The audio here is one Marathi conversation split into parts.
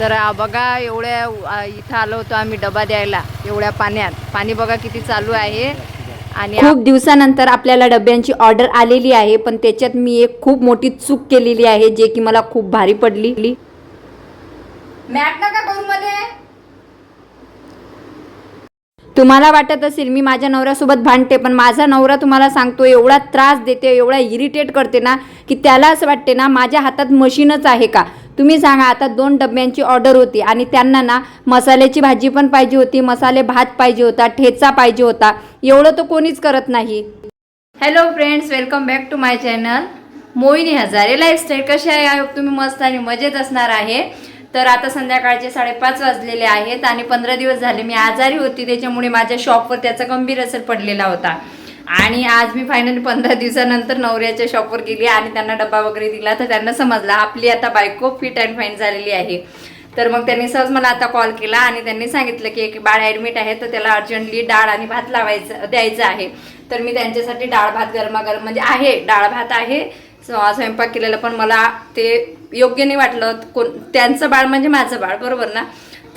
तर बघा एवढ्या इथं आलो होतो आम्ही डबा द्यायला एवढ्या पाण्यात. पाणी बघा किती चालू आहे. आणि खूप दिवसानंतर आपल्याला डब्यांची ऑर्डर आलेली आहे पण त्याच्यात मी एक खूप मोठी चूक केलेली आहे जे की मला खूप भारी पडली. मॅट नका करू मध्ये. तुम्हाला वाटत असेल मी माझ्या नवऱ्यासोबत भांडते पण माझा नवरा तुम्हाला सांगतो एवढा त्रास देते एवढा इरिटेट करते ना की त्याला असं वाटते ना माझ्या हातात मशीनच आहे का? तुम्ही सांगा आता दोन डब्यांची ऑर्डर होती आणि त्यांना ना मसाल्याची भाजी पण पाहिजे होती मसाले भात पाहिजे होता ठेचा पाहिजे होता. एवढं तर कोणीच करत नाही. Hello friends welcome back to my channel Mohini Hazare lifestyle कशी आहे? तुम्ही मस्त आणि मजेत असणार आहे. तर आता संध्याकाळचे साडेपाच वाजलेले आहेत आणि पंधरा दिवस झाले मी आजारी होती त्याच्यामुळे माझ्या शॉपवर त्याचा गंभीर असर पडलेला होता. आणि आज मी फायनली पंधरा दिवसानंतर नवऱ्याच्या शॉपवर गेली आणि त्यांना डब्बा वगैरे दिला. तर त्यांना समजला आपली आता बायको फिट अँड फाईन झालेली आहे. तर मग त्यांनी सहज मला आता कॉल केला आणि त्यांनी सांगितलं की एक बाळ ॲडमिट आहे तर त्याला अर्जंटली डाळ आणि भात लावायचं द्यायचं आहे. तर मी त्यांच्यासाठी डाळ भात गरमागरम म्हणजे आहे डाळ भात आहे. स्व- स्वयंपाक केलेला पण मला ते योग्य नाही वाटलं. कोण त्यांचं बाळ म्हणजे माझं बाळ बरोबर ना?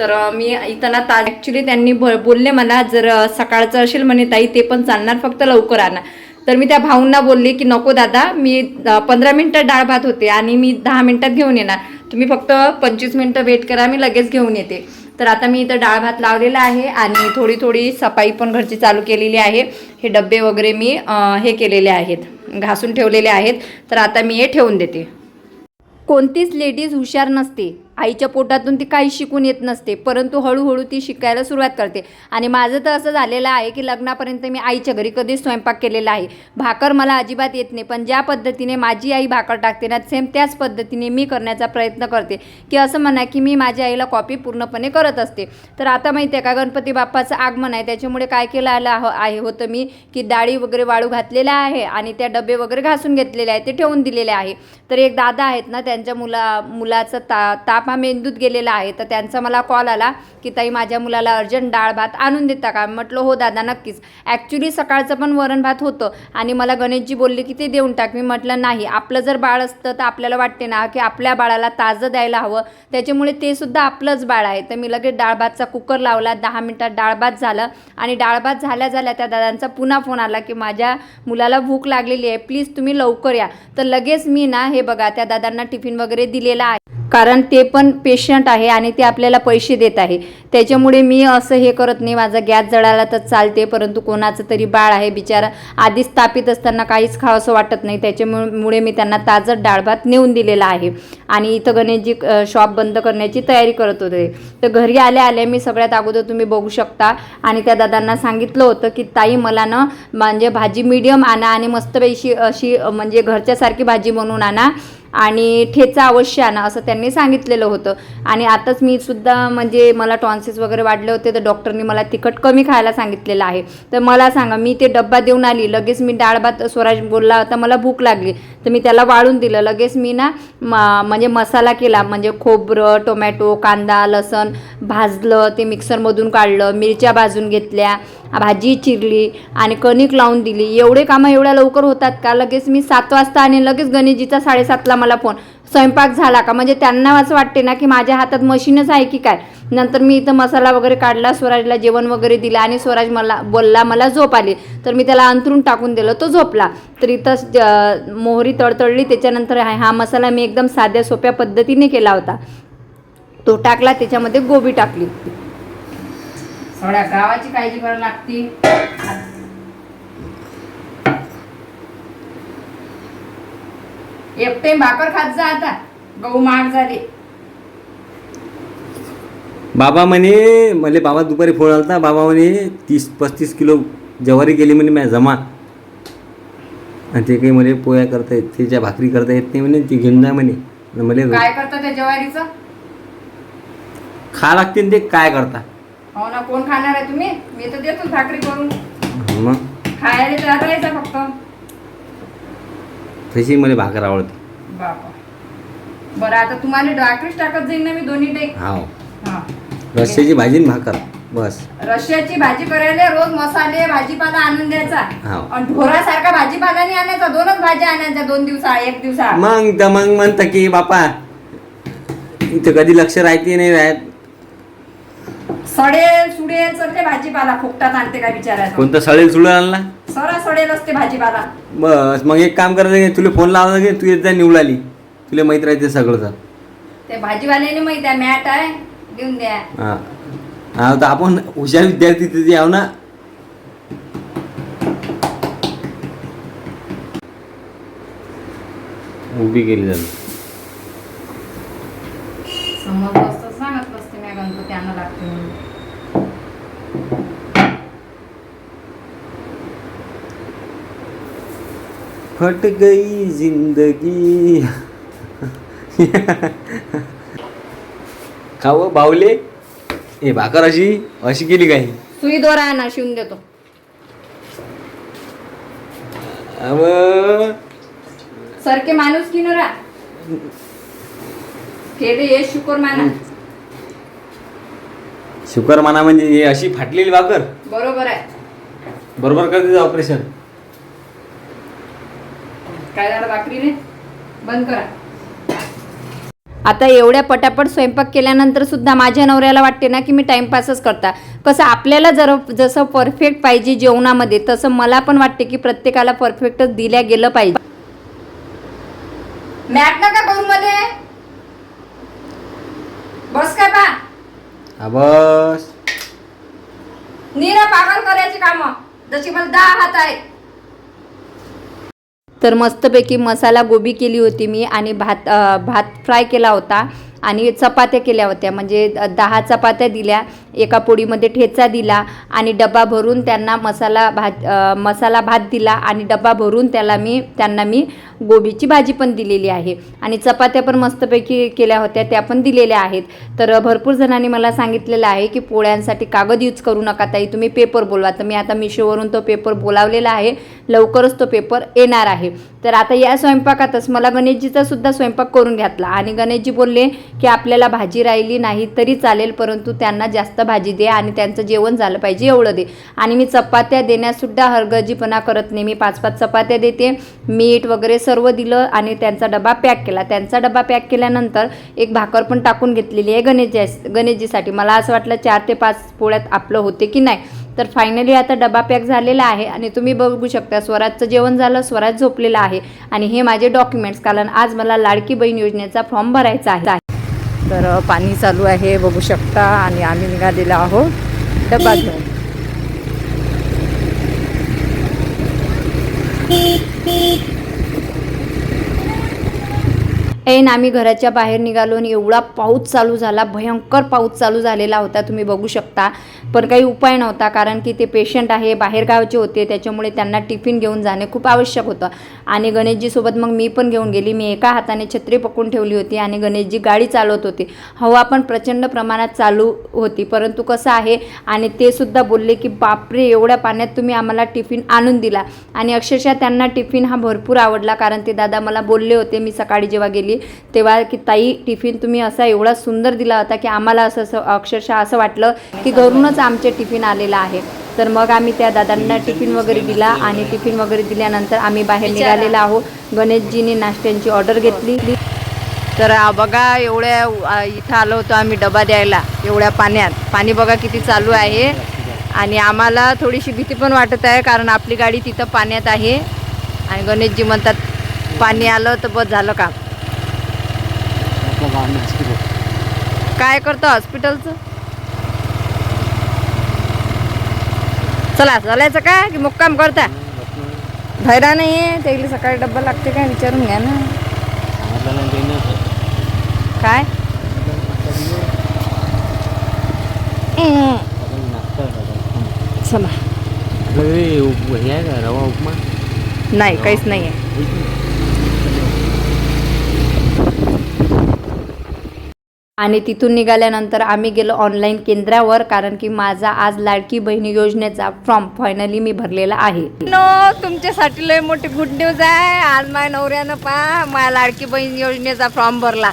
तर मी इथं ना ताज ॲक्च्युली त्यांनी ब- बोलले मला जर सकाळचं असेल म्हणे ताई ते पण चालणार फक्त लवकर आणा. तर मी त्या भाऊंना बोलले की नको दादा मी पंधरा मिनटं डाळ भात होते आणि मी दहा मिनटात घेऊन येणार. तुम्ही फक्त पंचवीस मिनटं वेट करा मी लगेच घेऊन येते. तर आता मी इथं डाळ भात लावलेला आहे आणि थोडी थोडी सफाई पण घरची चालू केलेली आहे. हे डबे वगैरे मी हे केलेले आहेत घासून ठेवलेले आहेत. तर आता मी हे ठेवून देते. कोणतीच लेडीज हुशार नसते. आईच्या पोटातून ती काही शिकून येत नसते परंतु हळूहळू ती शिकायला सुरुवात करते. आणि माझं तर असं झालेलं आहे की लग्नापर्यंत मी आईच्या घरी कधीच स्वयंपाक केलेला आहे. भाकर मला अजिबात येत नाही पण ज्या पद्धतीने माझी आई भाकर टाकते ना सेम त्याच पद्धतीने मी करण्याचा प्रयत्न करते. की असं म्हणा की मी माझ्या आईला कॉपी पूर्णपणे करत असते. तर आता माहिती आहे का गणपती बाप्पाचं आगमन आहे त्याच्यामुळे काय केलं आलं आहे होतं मी की डाळी वगैरे वाळू घातलेल्या आहे आणि त्या डबे वगैरे घासून घेतलेले आहे ते ठेवून दिलेले आहे. तर एक दादा आहेत ना त्यांच्या मुला मुलाचा ता ताप हा मेंदूत गेलेला आहे तर त्यांचा मला कॉल आला की ताई माझ्या मुलाला अर्जंट डाळ भात आणून देता का? म्हटलं हो दादा नक्कीच. ॲक्च्युली सकाळचं पण वरण भात होतं आणि मला गणेशजी बोलले की ते देऊन टाक. मी म्हटलं नाही आपलं जर बाळ असतं तर आपल्याला वाटते ना की आपल्या बाळाला ताजं द्यायला हवं. त्याच्यामुळे ते सुद्धा आपलंच बाळ आहे. तर मी लगेच डाळ भातचा कुकर लावला दहा मिनटात डाळ भात झालं आणि डाळ भात झाल्या झाल्या त्या दादांचा पुन्हा फोन आला की माझ्या मुलाला भूक लागलेली आहे प्लीज तुम्ही लवकर या. तर लगेच मी ना हे बघा त्या दादांना टिफिन वगैरे दिलेला आहे. कारण ते पण पेशंट आहे आणि ते आपल्याला पैसे देत आहे. त्याच्यामुळे मी असं हे करत नाही माझा गॅस जळाला तर चालते परंतु कोणाचं तरी बाळ आहे बिचारा आधीच तापित असताना काहीच खावंसं वाटत नाही. त्याच्यामुळे मी त्यांना ताजं डाळ भात नेऊन दिलेला आहे. आणि इथं गणेशजी शॉप बंद करण्याची तयारी करत होते. तर घरी आल्या आल्या मी सगळ्यात अगोदर तुम्ही बघू शकता. आणि त्या दादांना सांगितलं होतं की ताई मला ना म्हणजे भाजी मीडियम आणा आणि मस्तपैकी अशी म्हणजे घरच्यासारखी भाजी बनवून आणा. आणि ठेचा अवश्य आणा असं त्यांनी सांगितलेलं होतं. आणि आताच मी सुद्धा म्हणजे मला टॉन्सिस वगैरे वाढले होते तर डॉक्टरनी मला तिखट कमी खायला सांगितलेलं आहे. तर मला सांगा मी ते डब्बा देऊन आली लगेच मी डाळ भात स्वराज बोलला होता मला भूक लागली. तर मी त्याला वाळून दिलं. लगेच मी ना म- म्हणजे मसाला केला म्हणजे खोबरं टोमॅटो कांदा लसण भाजलं ते मिक्सरमधून काढलं मिरच्या भाजून घेतल्या भाजी चिरली आणि कणिक लावून दिली. एवढे कामं एवढ्या लवकर होतात का? लगेच मी सात वाजता आणि लगेच गणेशजीचा साडेसातला मला फोन स्वयंपाक झाला का? म्हणजे त्यांना असं वाटते ना की माझ्या हातात मशीनच आहे की काय? नंतर मी इथं मसाला वगैरे काढला स्वराजला जेवण वगैरे दिलं आणि स्वराज मला बोलला मला झोप आली. तर मी त्याला अंतरून टाकून दिलं. तो झोपला. तर इथं मोहरी तडतडली. त्याच्यानंतर हा हा मसाला मी एकदम साध्या सोप्या पद्धतीने केला होता. तो टाकला त्याच्यामध्ये गोबी टाकली. सगळ्या गावाची काळजी करावी लागते एकटे भाकर खात जा आता. गहू महाग झाले. बाबा म्हणे मला बाबा दुपारी फोन आलता. बाबा म्हणे तीस पस्तीस किलो ज्वारी गेली म्हणे माझ्या जमा आणि ते काही म्हणे पोया करता येत त्याच्या भाकरी करता येत नाही म्हणे ती घेऊन जा म्हणे. म्हणे काय करता त्या ज्वारीचं? खा लागते ते काय करता? हो ना कोण खाणार आहे तुम्ही? मी तर देतो भाकरी करून. मग? खायला तयार राहायचा फक्त. तशी मला भाकर आवडते. बापा. बरं आता तुम्हाला भाकरीच टाकत जाईन ना मी दोन्ही टाईप. हाव. हा. भाजी आणि भाकर बस. रश्याची भाजी करायला रोज मसाले भाजीपाला आणून द्यायचा. हाव. आणि ढोरासारखा भाजीपाला नाही आणायचा दोनच भाज्या आणायच्या दोन दिवसा एक दिवसा. मग तर मग म्हणतं की बापा इथं कधी लक्ष राहते नाही राहत. सडेल सुडेल सगळे भाजीपाला फुकटात आणते काय विचारायचं? कोणतं सळेल सुळेल आणला? सरा सडेल असते भाजीपाला. बस मग एक काम करायचं की तुला फोन लावला की तू जा निवडाली तुला माहीत राहते सगळं तर. ते भाजीवाल्याने माहिती आहे मॅट आहे देऊन द्या. हां. हा तर आपण हुशार विद्यार्थी तिथे याव ना. उभी केली जाते समोर बसतो सांगत बसते मी गणपती आणा लागते म्हणून फट गई जिंदगी। खाव बावले ए भाकर अशी अशी केली काही सुई दोरा आहे ना शिवून देतो. अव सरके माणूस की नरा फेरे ये शुकर माना शुकर माना म्हणजे हे अशी फाटलेली भाकर? बरोबर आहे. बरोबर करते ऑपरेशन काय झालं भाकरीने बंद करा. आता एवढ्या पटापट स्वयंपाक केल्यानंतर सुद्धा माझ्या नवऱ्याला वाटते ना की मी टाइमपासच करता. कसं आपल्याला जर जसं परफेक्ट पाहिजे जेवणामध्ये तसं मला पण वाटते की प्रत्येकाला परफेक्टच दिल्या गेलं पाहिजे. मॅट नका करू मध्ये. बस काय पा हा बस. नीरा पागल करायची काम. जशी मला दहा हात आहेत. तर मस्तपैकी मसाला गोबी केली होती मी आणि भात भात फ्राय केला होता आणि चपात्या केल्या होत्या. म्हणजे दहा चपात्या दिल्या. एका पोळीमध्ये ठेचा दिला आणि डबा भरून त्यांना मसाला भात मसाला भात दिला आणि डबा भरून त्याला मी त्यांना मी गोबीची भाजी पण दिलेली आहे. आणि चपात्या पण मस्तपैकी केल्या होत्या त्या पण दिलेल्या आहेत. तर भरपूर जणांनी मला सांगितलेलं आहे की पोळ्यांसाठी कागद यूज करू नका ताई तुम्ही पेपर बोलवा. तर मी आता मिशोवरून तो पेपर बोलावलेला आहे लवकरच तो पेपर येणार आहे. तर आता या स्वयंपाकातच मला गणेशजीचा सुद्धा स्वयंपाक करून घातला आणि गणेशजी बोलले की आपल्याला भाजी राहिली नाही तरी चालेल परंतु त्यांना जास्त भाजी दे आणि त्यांचं जेवण झालं पाहिजे एवढं दे. आणि मी चपात्या देण्यासुद्धा हरगजीपणा करत नाही. मी पाच पाच चपात्या देते. मीठ वगैरे सर्व दिलं आणि त्यांचा डबा पॅक केला. त्यांचा डबा पॅक केल्यानंतर एक भाकर पण टाकून घेतलेली आहे गणेशजी गणेशजीसाठी. मला असं वाटलं चार ते पाच पोळ्यात आपलं होते की नाही. तर फायनली आता डबा पॅक झालेला आहे आणि तुम्ही बघू शकता स्वराजचं जेवण झालं स्वराज झोपलेला आहे. आणि हे माझे डॉक्युमेंट्स कारण आज मला लाडकी बहीण योजनेचा फॉर्म भरायचा आहे. तर पाणी चालू आहे बघू शकता. आणि आम्ही निघालेलो आहोत. डबा घेऊन. ऐन आम्ही घराच्या बाहेर निघालो आणि एवढा पाऊस चालू झाला भयंकर पाऊस चालू झालेला होता तुम्ही बघू शकता. पण काही उपाय नव्हता कारण की ते पेशंट आहे बाहेरगावचे होते त्याच्यामुळे त्यांना टिफिन घेऊन जाणे खूप आवश्यक होतं. आणि गणेशजीसोबत मग मी पण घेऊन गेली. मी एका हाताने छत्री पकडून ठेवली होती आणि गणेशजी गाडी चालवत होते. हवा पण प्रचंड प्रमाणात चालू होती परंतु कसं आहे आणि ते सुद्धा बोलले की बापरे एवढ्या पाण्यात तुम्ही आम्हाला टिफिन आणून दिला. आणि अक्षरशः त्यांना टिफिन हा भरपूर आवडला कारण ते दादा मला बोलले होते मी सकाळी जेव्हा गेली तेव्हा की ताई टिफिन तुम्ही असा एवढा सुंदर दिला होता की आम्हाला असं असं अक्षरशः असं वाटलं की घरूनच आमचे टिफिन आलेलं आहे. तर मग आम्ही त्या दादांना टिफिन वगैरे दिला आणि टिफिन वगैरे दिल्यानंतर आम्ही बाहेर निघालेलो आहोत. गणेशजीने नाश्त्यांची ऑर्डर घेतली. तर आ, बघा एवढ्या इथं आलो होतो आम्ही डबा द्यायला एवढ्या पाण्यात. पाणी बघा किती चालू आहे. आणि आम्हाला थोडीशी भीती पण वाटत आहे कारण आपली गाडी तिथं पाण्यात आहे. आणि गणेशजी म्हणतात पाणी आलं तर बस झालं काम काय करतो हॉस्पिटलचं? चला चालायचं काय? की मुक्काम करता धैर्या नाही आहे त्याला सकाळी डब्बा लागते काय विचारून घ्या ना. काय? हम्म. चला. हे आहे का रवा उपमा? नाही काहीच नाही आहे आणि तिथून निघाल्यानंतर आम्ही गेलो ऑनलाईन केंद्रावर कारण की माझा आज लाडकी बहिणी योजनेचा फॉर्म फायनली मी भरलेला आहे. नो तुमच्यासाठी लय मोठी गुड न्यूज आहे. आज माझ्या नवऱ्यानं पा माझ्या लाडकी बहीण योजनेचा फॉर्म भरला.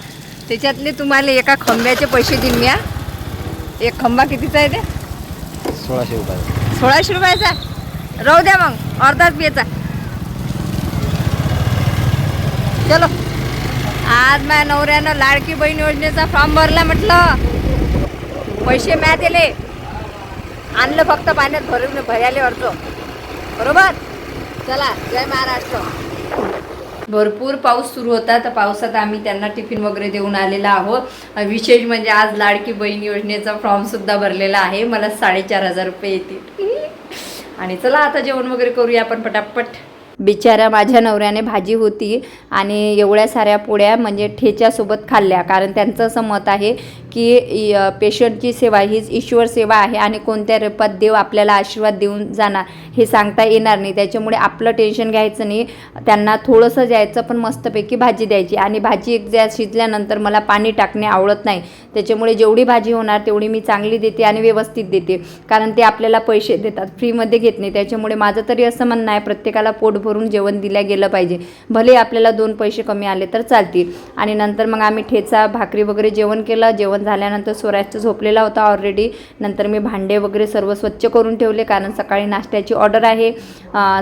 त्याच्यातले तुम्हाला एका खंब्याचे पैसे देईन मी. एक खंबा कितीचा आहे ते? सोळाशे रुपये सोळाशे रुपयाचा? राहू द्या मग अर्धाच बियाचा चलो. आज माझ्या नवऱ्यानं लाडकी बहीण योजनेचा फॉर्म भरला म्हटलं. पैसे म्या दिले आणलं फक्त पाण्यात भरून भरायला अर्ज. बरोबर? चला जय महाराष्ट्र. भरपूर पाऊस सुरू होता तर पावसात आम्ही त्यांना टिफिन वगैरे देऊन आलेला आहोत. विशेष म्हणजे आज लाडकी बहीण योजनेचा फॉर्मसुद्धा भरलेला आहे. मला साडेचार हजार रुपये येतील. आणि चला आता जेवण वगैरे करूया आपण पटापट. बिचाऱ्या माझ्या नवऱ्याने भाजी होती आणि एवढ्या साऱ्या पोळ्या म्हणजे ठेच्यासोबत खाल्ल्या. कारण त्यांचं असं मत आहे की पेशंटची सेवा हीच ईश्वर सेवा आहे आणि कोणत्या रूपात देव आपल्याला आशीर्वाद देऊन जाणार हे सांगता येणार नाही. त्याच्यामुळे आपलं टेन्शन घ्यायचं नाही. त्यांना थोडंसं द्यायचं पण मस्तपैकी भाजी द्यायची. आणि भाजी एक ज्या शिजल्यानंतर मला पाणी टाकणे आवडत नाही. त्याच्यामुळे जेवढी भाजी होणार तेवढी मी चांगली देते आणि व्यवस्थित देते. कारण ते आपल्याला पैसे देतात. फ्रीमध्ये घेत नाही. त्याच्यामुळे माझं तरी असं म्हणणं आहे प्रत्येकाला पोट भरून जेवण दिल्या गेलं पाहिजे. भले आपल्याला दोन पैसे कमी आले तर चालतील. आणि नंतर मग आम्ही ठेचा भाकरी वगैरे जेवण केलं. जेवण झाल्यानंतर स्वराज झोपलेला होता ऑलरेडी नंतर मी भांडे वगैरे सर्व स्वच्छ करून ठेवले कारण सकाळी नाश्त्याची ऑर्डर आहे.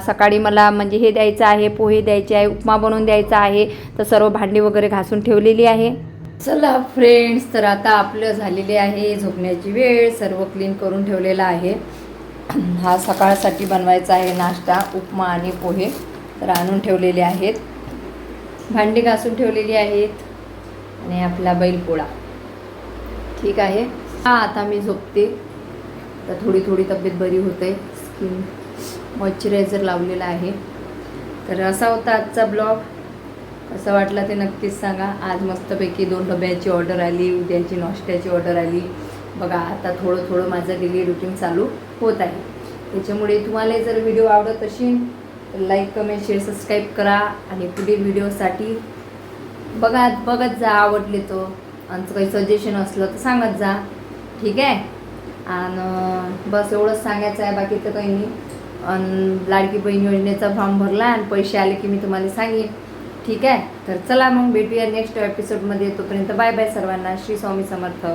सकाळी मला म्हणजे हे द्यायचं आहे पोहे द्यायचे आहे उपमा बनवून द्यायचा आहे. तर सर्व भांडी वगैरे घासून ठेवलेली आहे. चला फ्रेंड्स तर आता आपलं झालेले आहे झोपण्याची वेळ. सर्व क्लीन करून ठेवलेलं आहे. हा सकाळसाठी बनवायचा आहे नाश्ता उपमा आणि पोहे. तर आणून ठेवलेले आहेत. भांडी घासून ठेवलेली आहेत आणि आपला बैलपोळा. ठीक आहे? हा आता मी झोपते. तर थोडी थोडी तब्येत बरी होते. स्किन मॉइश्चरायझर लावलेला आहे. तर असा होता आजचा ब्लॉग. कसं वाटलं ते नक्कीच सांगा. आज मस्तपैकी दोन डब्याची ऑर्डर आली उद्याची नाश्त्याची ऑर्डर आली. बघा आता थोडं थोडं माझं डेली रुटीन चालू. होत आहे. त्याच्यामुळे तुम्हाला जर व्हिडिओ आवडत असेल तर लाईक कमेंट शेअर सबस्क्राईब करा आणि पुढील व्हिडिओसाठी बघा बघत जा आवडले तो आणि काही सजेशन असलं तर सांगत जा. ठीक आहे? आणि बस एवढंच सांगायचं आहे. बाकी तर काही नाही. आणि लाडकी बहीण योजनेचा फॉर्म भरला आणि पैसे आले की मी तुम्हाला सांगेन. ठीक आहे? तर चला मग भेटूया नेक्स्ट एपिसोडमध्ये तोपर्यंत बाय बाय सर्वांना. श्री स्वामी समर्थ.